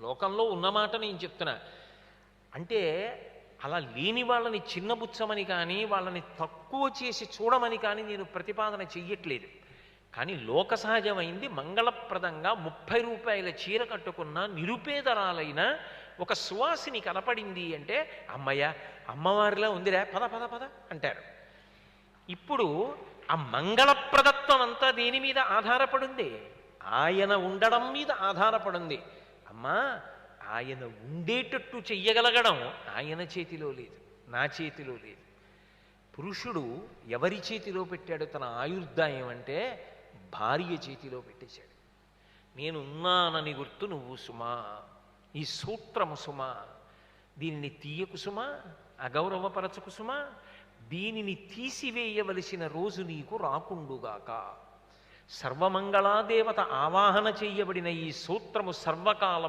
లోకంలో ఉన్నమాట నేను చెప్తున్నా. అంటే అలా లేని వాళ్ళని చిన్నబుచ్చమని కానీ వాళ్ళని తక్కువ చేసి చూడమని కానీ నేను ప్రతిపాదన చెయ్యట్లేదు. కానీ లోక సహజమైంది మంగళప్రదంగా ముప్పై రూపాయల చీర కట్టుకున్న నిరుపేదరాలైన ఒక సువాసిని కనపడింది అంటే అమ్మయ్య అమ్మవారిలా ఉందిరా పద పద పద అంటారు. ఇప్పుడు ఆ మంగళప్రదత్వం అంతా దేని మీద ఆధారపడింది? ఆయన ఉండడం మీద ఆధారపడింది. అమ్మా ఆయన ఉండేటట్టు చెయ్యగలగడం ఆయన చేతిలో లేదు నా చేతిలో లేదు. పురుషుడు ఎవరి చేతిలో పెట్టాడు తన ఆయుర్దాయం అంటే భార్య చేతిలో పెట్టేశాడు. నేను ఉన్నానని గుర్తు నువ్వు సుమా ఈ సూత్రము సుమా దీనిని తీయకు సుమా అగౌరవపరచకు సుమా దీనిని తీసివేయవలసిన రోజు నీకు రాకుండుగాక. సర్వమంగళాదేవత ఆవాహన చేయబడిన ఈ సూత్రము సర్వకాలం